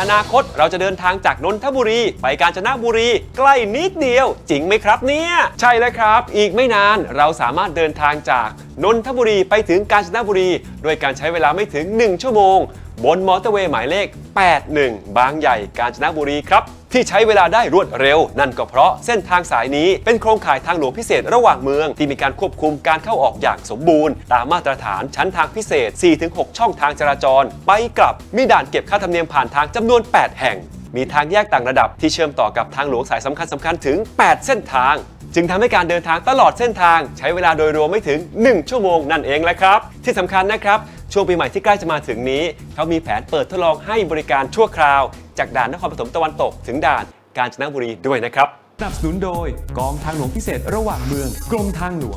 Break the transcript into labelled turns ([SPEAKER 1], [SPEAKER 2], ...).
[SPEAKER 1] อนาคตเราจะเดินทางจากนนทบุรี ไปกาญจนบุรี ใกล้นิดเดียว จริงไหมครับเนี่ยใช่แล้วครับ อีกไม่นานเราสามารถเดินทางจากนนทบุรีไปถึงกาญจนบุรีด้วยการใช้เวลาไม่ถึง 1 ชั่วโมง บนมอเตอร์เวย์หมายเลข 81 บางใหญ่กาญจนบุรีครับ ที่ใช้เวลาได้รวดเร็ว นั่นก็เพราะเส้นทางสายนี้เป็นโครงข่ายทางหลวงพิเศษระหว่างเมือง ที่มีการควบคุมการเข้าออกอย่างสมบูรณ์ ตามมาตรฐานชั้นทางพิเศษ 4-6 ช่องทางจราจร ไปกลับมีด่านเก็บค่าธรรมเนียมผ่านทางจำนวน 8 แห่ง มีทางแยกต่างระดับที่เชื่อมต่อกับทางหลวงสายสำคัญสำคัญถึง 8 เส้นทางจึงทำให้การเดินทางตลอดเส้นทาง ใช้เวลาโดยรวมไม่ถึง 1 ชั่วโมงนั่นเองแหละครับ ที่สำคัญนะครับ ช่วงปีใหม่ที่ใกล้จะมาถึงนี้ เขามีแผนเปิดทดลองให้บริการชั่วคราว จากด่านนครปฐมตะวันตก ถึงด่านกาญจนบุรีด้วยนะครับ
[SPEAKER 2] สนับสนุนโดยกองทางหลวงพิเศษระหว่างเมืองกรมทางหลวง